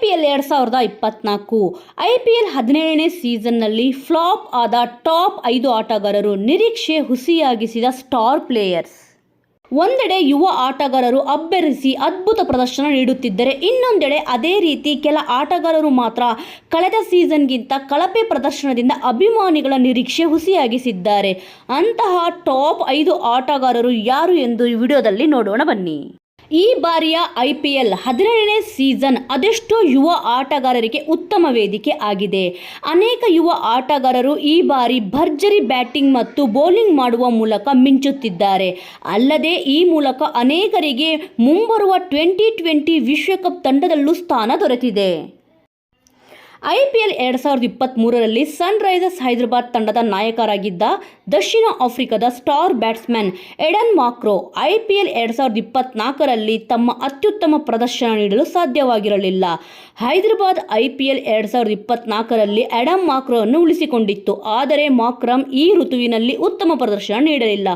P L ಎರಡು ಸಾವಿರದ ಇಪ್ಪತ್ನಾಲ್ಕು. ಐ ಪಿ ಎಲ್ ಹದಿನೇಳನೇ ಸೀಸನ್ನಲ್ಲಿ ಫ್ಲಾಪ್ ಆದ ಟಾಪ್ ಐದು ಆಟಗಾರರು ನಿರೀಕ್ಷೆ ಹುಸಿಯಾಗಿಸಿದ ಸ್ಟಾರ್ ಪ್ಲೇಯರ್ಸ್. ಒಂದೆಡೆ ಯುವ ಆಟಗಾರರು ಅಬ್ಬರಿಸಿ ಅದ್ಭುತ ಪ್ರದರ್ಶನ ನೀಡುತ್ತಿದ್ದರೆ ಇನ್ನೊಂದೆಡೆ ಅದೇ ರೀತಿ ಕೆಲ ಆಟಗಾರರು ಮಾತ್ರ ಕಳೆದ ಸೀಸನ್ಗಿಂತ ಕಳಪೆ ಪ್ರದರ್ಶನದಿಂದ ಅಭಿಮಾನಿಗಳ ನಿರೀಕ್ಷೆ ಹುಸಿಯಾಗಿಸಿದ್ದಾರೆ. ಅಂತಹ ಟಾಪ್ ಐದು ಆಟಗಾರರು ಯಾರು ಎಂದು ಈ ವಿಡಿಯೋದಲ್ಲಿ ನೋಡೋಣ ಬನ್ನಿ. ಈ ಬಾರಿಯ ಐ ಪಿ ಎಲ್ ಹದಿನೇಳನೇ ಸೀಸನ್ ಅದೆಷ್ಟೋ ಯುವ ಆಟಗಾರರಿಗೆ ಉತ್ತಮ ವೇದಿಕೆ ಆಗಿದೆ. ಅನೇಕ ಯುವ ಆಟಗಾರರು ಈ ಬಾರಿ ಭರ್ಜರಿ ಬ್ಯಾಟಿಂಗ್ ಮತ್ತು ಬೌಲಿಂಗ್ ಮಾಡುವ ಮೂಲಕ ಮಿಂಚುತ್ತಿದ್ದಾರೆ. ಅಲ್ಲದೆ ಈ ಮೂಲಕ ಅನೇಕರಿಗೆ ಮುಂಬರುವ ಟ್ವೆಂಟಿ ಟ್ವೆಂಟಿ ವಿಶ್ವಕಪ್ ತಂಡದಲ್ಲೂ ಸ್ಥಾನ ದೊರೆತಿದೆ. ಐ ಪಿ ಎಲ್ ಎರಡು ಸಾವಿರದ ಇಪ್ಪತ್ತ್ಮೂರರಲ್ಲಿ ಸನ್ ರೈಸರ್ಸ್ ಹೈದರಾಬಾದ್ ತಂಡದ ನಾಯಕರಾಗಿದ್ದ ದಕ್ಷಿಣ ಆಫ್ರಿಕಾದ star batsman Aiden Markram I P L ಎರಡು ಸಾವಿರದ ಇಪ್ಪತ್ತ್ನಾಲ್ಕರಲ್ಲಿ ತಮ್ಮ ಅತ್ಯುತ್ತಮ ಪ್ರದರ್ಶನ ನೀಡಲು ಸಾಧ್ಯವಾಗಿರಲಿಲ್ಲ. ಹೈದರಾಬಾದ್ ಐ ಪಿ ಎಲ್ ಎರಡು ಸಾವಿರದ ಇಪ್ಪತ್ತ್ನಾಲ್ಕರಲ್ಲಿ ಎಡಮ್ ಮಾಕ್ರೋವನ್ನು ಉಳಿಸಿಕೊಂಡಿತ್ತು. ಆದರೆ ಮಾಕ್ರಮ್ ಈ ಋತುವಿನಲ್ಲಿ ಉತ್ತಮ ಪ್ರದರ್ಶನ ನೀಡಲಿಲ್ಲ.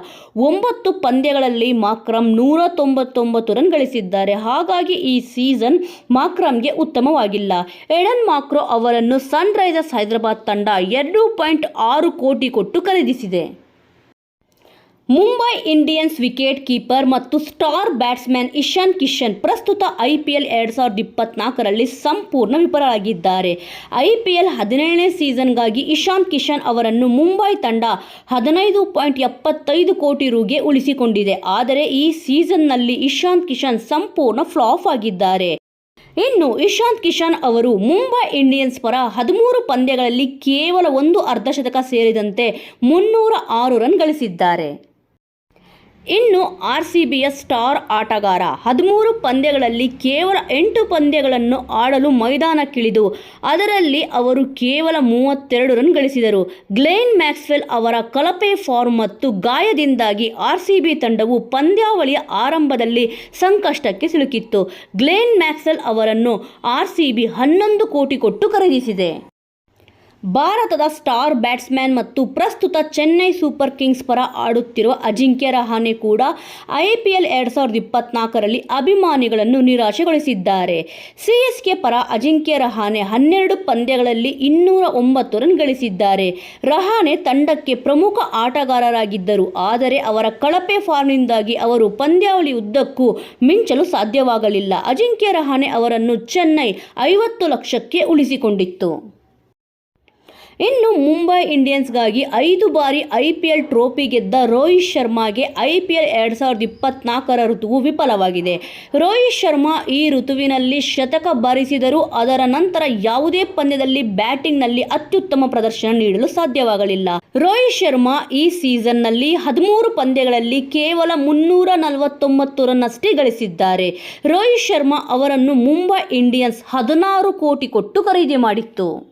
ಒಂಬತ್ತು ಪಂದ್ಯಗಳಲ್ಲಿ ಮಾಕ್ರಮ್ ನೂರ ತೊಂಬತ್ತೊಂಬತ್ತು ರನ್ ಗಳಿಸಿದ್ದಾರೆ. ಹಾಗಾಗಿ ಈ ಸೀಸನ್ ಮಾಕ್ರಮ್ಗೆ ಉತ್ತಮವಾಗಿಲ್ಲ. ಎಡನ್ ಮಾಕ್ರೋ ಅವರನ್ನು ಸನ್ರೈಸರ್ಸ್ ಹೈದರಾಬಾದ್ ತಂಡ ಎರಡು ಪಾಯಿಂಟ್ ಆರು ಕೋಟಿ ಕೊಟ್ಟು ಖರೀದಿಸಿದೆ. ಮುಂಬೈ ಇಂಡಿಯನ್ಸ್ ವಿಕೆಟ್ ಕೀಪರ್ ಮತ್ತು ಸ್ಟಾರ್ ಬ್ಯಾಟ್ಸ್ಮನ್ ಇಶಾನ್ ಕಿಶನ್ ಪ್ರಸ್ತುತ ಐ ಪಿ ಎಲ್ ಎರಡು ಸಾವಿರದ ಇಪ್ಪತ್ನಾಲ್ಕರಲ್ಲಿ ಸಂಪೂರ್ಣ ವಿಫಲರಾಗಿದ್ದಾರೆ. ಐ ಪಿ ಎಲ್ ಹದಿನೇಳನೇ ಸೀಸನ್ಗಾಗಿ ಇಶಾನ್ ಕಿಶನ್ ಅವರನ್ನು ಮುಂಬೈ ತಂಡ ಹದಿನೈದು ಪಾಯಿಂಟ್ ಎಪ್ಪತ್ತೈದು ಕೋಟಿ ರುಗೆ ಉಳಿಸಿಕೊಂಡಿದೆ. ಆದರೆ ಈ ಸೀಸನ್ನಲ್ಲಿ ಇಶಾನ್ ಕಿಶನ್ ಸಂಪೂರ್ಣ ಫ್ಲಾಫ್ ಆಗಿದ್ದಾರೆ. ಇನ್ನು ಇಶಾಂತ್ ಕಿಶನ್ ಅವರು ಮುಂಬೈ ಇಂಡಿಯನ್ಸ್ ಪರ ಹದಿಮೂರು ಪಂದ್ಯಗಳಲ್ಲಿ ಕೇವಲ ಒಂದು ಅರ್ಧಶತಕ ಸೇರಿದಂತೆ ಮುನ್ನೂರ ಆರು ರನ್ ಗಳಿಸಿದ್ದಾರೆ. ಇನ್ನು ಆರ್ ಸಿ ಬಿಯ ಸ್ಟಾರ್ ಆಟಗಾರ ಹದಿಮೂರು ಪಂದ್ಯಗಳಲ್ಲಿ ಕೇವಲ ಎಂಟು ಪಂದ್ಯಗಳನ್ನು ಆಡಲು ಮೈದಾನಕ್ಕಿಳಿದು, ಅದರಲ್ಲಿ ಅವರು ಕೇವಲ ಮೂವತ್ತೆರಡು ರನ್ ಗಳಿಸಿದರು. ಗ್ಲೇನ್ ಮ್ಯಾಕ್ಸ್ವೆಲ್ ಅವರ ಕಳಪೆ ಫಾರ್ಮ್ ಮತ್ತು ಗಾಯದಿಂದಾಗಿ ಆರ್ ಸಿ ಬಿ ತಂಡವು ಪಂದ್ಯಾವಳಿಯ ಆರಂಭದಲ್ಲಿ ಸಂಕಷ್ಟಕ್ಕೆ ಸಿಲುಕಿತ್ತು. ಗ್ಲೇನ್ ಮ್ಯಾಕ್ಸ್ವೆಲ್ ಅವರನ್ನು ಆರ್ ಸಿ ಬಿ ಹನ್ನೊಂದು ಕೋಟಿ ಕೊಟ್ಟು ಖರೀದಿಸಿದೆ. ಭಾರತದ ಸ್ಟಾರ್ ಬ್ಯಾಟ್ಸ್ಮನ್ ಮತ್ತು ಪ್ರಸ್ತುತ ಚೆನ್ನೈ ಸೂಪರ್ ಕಿಂಗ್ಸ್ ಪರ ಆಡುತ್ತಿರುವ ಅಜಿಂಕ್ಯ ರಹಾನೆ ಕೂಡ ಐ ಪಿ ಎಲ್ ಎರಡು ಸಾವಿರದ ಇಪ್ಪತ್ನಾಲ್ಕರಲ್ಲಿ ಅಭಿಮಾನಿಗಳನ್ನು ನಿರಾಶೆಗೊಳಿಸಿದ್ದಾರೆ. ಸಿ ಎಸ್ ಕೆ ಪರ ಅಜಿಂಕ್ಯ ರಹಾನೆ ಹನ್ನೆರಡು ಪಂದ್ಯಗಳಲ್ಲಿ ಇನ್ನೂರ ಒಂಬತ್ತು ರನ್ ಗಳಿಸಿದ್ದಾರೆ. ರಹಾನೆ ತಂಡಕ್ಕೆ ಪ್ರಮುಖ ಆಟಗಾರರಾಗಿದ್ದರು. ಆದರೆ ಅವರ ಕಳಪೆ ಫಾರ್ಮ್ನಿಂದಾಗಿ ಅವರು ಪಂದ್ಯಾವಳಿ ಉದ್ದಕ್ಕೂ ಮಿಂಚಲು ಸಾಧ್ಯವಾಗಲಿಲ್ಲ. ಅಜಿಂಕ್ಯ ರಹಾನೆ ಅವರನ್ನು ಚೆನ್ನೈ ಐವತ್ತು ಲಕ್ಷಕ್ಕೆ ಉಳಿಸಿಕೊಂಡಿತ್ತು. ಇನ್ನು ಮುಂಬೈ ಇಂಡಿಯನ್ಸ್ಗಾಗಿ ಐದು ಬಾರಿ ಐ ಪಿ ಎಲ್ ಟ್ರೋಫಿ ಗೆದ್ದ ರೋಹಿತ್ ಶರ್ಮಾಗೆ ಐ ಪಿ ಎಲ್ ಎರಡು ಸಾವಿರದ ಇಪ್ಪತ್ನಾಲ್ಕರ ಋತುವು ವಿಫಲವಾಗಿದೆ. ರೋಹಿತ್ ಶರ್ಮಾ ಈ ಋತುವಿನಲ್ಲಿ ಶತಕ ಬಾರಿಸಿದರೂ ಅದರ ನಂತರ ಯಾವುದೇ ಪಂದ್ಯದಲ್ಲಿ ಬ್ಯಾಟಿಂಗ್ನಲ್ಲಿ ಅತ್ಯುತ್ತಮ ಪ್ರದರ್ಶನ ನೀಡಲು ಸಾಧ್ಯವಾಗಲಿಲ್ಲ. ರೋಹಿತ್ ಶರ್ಮಾ ಈ ಸೀಸನ್ನಲ್ಲಿ ಹದಿಮೂರು ಪಂದ್ಯಗಳಲ್ಲಿ ಕೇವಲ ಮುನ್ನೂರ ನಲವತ್ತೊಂಬತ್ತು ರನ್ ಅಷ್ಟೇ ಗಳಿಸಿದ್ದಾರೆ. ರೋಹಿತ್ ಶರ್ಮಾ ಅವರನ್ನು ಮುಂಬೈ ಇಂಡಿಯನ್ಸ್ ಹದಿನಾರು ಕೋಟಿ ಕೊಟ್ಟು ಖರೀದಿ ಮಾಡಿತ್ತು.